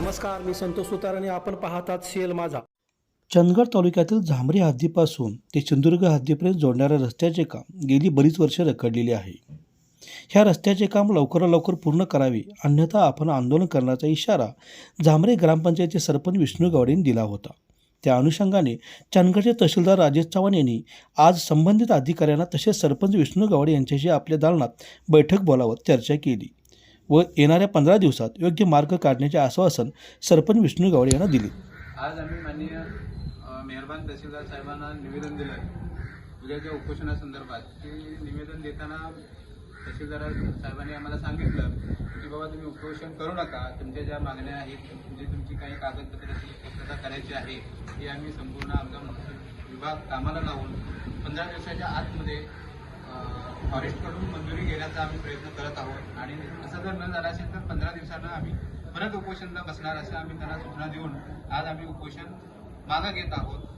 नमस्कार मी संतोष सुतार आणि आपण पाहतात सीएल माझा. चंदगड तालुक्यातील झांबरी हद्दीपासून ते सिंधुदुर्ग हद्दीपर्यंत जोडणाऱ्या रस्त्याचे काम गेली बरीच वर्षे रखडलेले आहे. ह्या रस्त्याचे काम लवकरात लवकर पूर्ण करावे अन्यथा आपण आंदोलन करण्याचा इशारा झांबरे ग्रामपंचायतचे सरपंच विष्णू गावडेंनी दिला होता. त्या अनुषंगाने चंदगडचे तहसीलदार राजेश चव्हाण यांनी आज संबंधित अधिकाऱ्यांना तसेच सरपंच विष्णू गावडे यांच्याशी आपल्या दालनात बैठक बोलावत चर्चा केली. व येणाऱ्या पंधरा दिवसात योग्य मार्ग काढण्याचे आश्वासन सरपंच विष्णू गावडे यांना दिले. आज आम्ही माननीय मेहरबान तहसीलदार साहेबांना निवेदन दिलं उद्याच्या उपोषणासंदर्भात की निवेदन देताना तहसीलदार साहेबांनी आम्हाला सांगितलं की बाबा तुम्ही उपोषण करू नका. तुमच्या ज्या मागण्या आहेत म्हणजे तुमची काही कागदपत्राची पूर्तता करायची आहे ही आम्ही संपूर्ण आमचा विभाग कामाला लावून पंधरा दिवसाच्या आतमध्ये फॉरेस्टकडून मंजुरी घेण्याचा आम्ही प्रयत्न करत आहोत. आणि असं जर न झालं असेल तर पंधरा दिवसानं आम्ही परत उपोषणला बसणार असं आम्ही त्यांना सूचना देऊन आज आम्ही उपोषण मागं घेत आहोत.